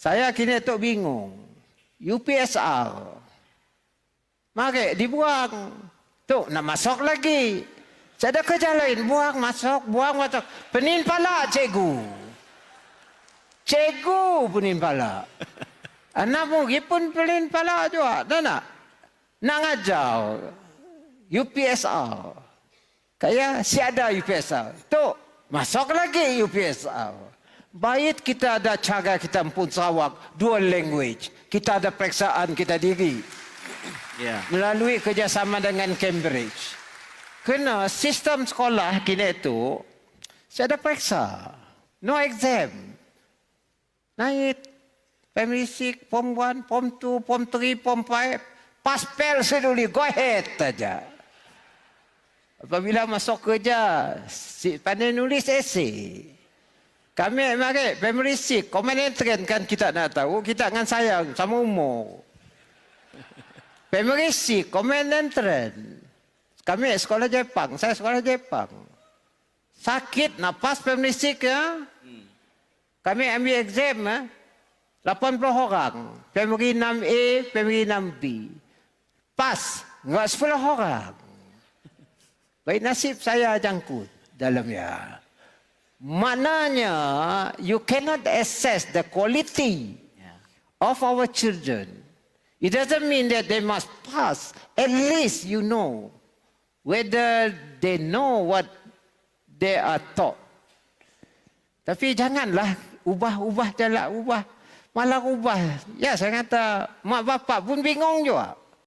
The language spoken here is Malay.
Saya kini tu bingung. UPSR. Mari dibuang. Tu nak masuk lagi. Saya ada kerja lain. Buang masuk, buang masuk. Penin pala cikgu. Cikgu penin pala. Anak murid pun penin pala juga. Tak nak? Nak ngajar. UPSR. Kaya si ada UPSR. Tu masuk lagi UPSR. Baik kita ada cara kita pun Sarawak. Dual language. Kita ada periksaan kita diri Ya. melalui kerjasama dengan Cambridge. Kena sistem sekolah kini itu, saya ada periksa. No exam. Naik primary 6, form 1, form 2, form 3, form 5. Pass fail seduli, go ahead saja. Apabila masuk kerja, pandai nulis esei. Kami mari 6, common entrance kan kita nak tahu, kita dengan sayang sama umur. Six, common entrance. Kami sekolah Jepang, saya sekolah Jepang. Sakit pas primary six ya. Kami ambil exam ya. 80 orang. Primary 6A, primary 6B. Pas, enggak 10 orang. Baik nasib saya jangkut dalamnya. Maknanya, you cannot assess the quality of our children. It doesn't mean that they must pass. At least you know whether they know what they are taught. Tapi janganlah ubah-ubah jalan ubah. Malah ubah. Ya saya kata mak bapak pun bingung juga.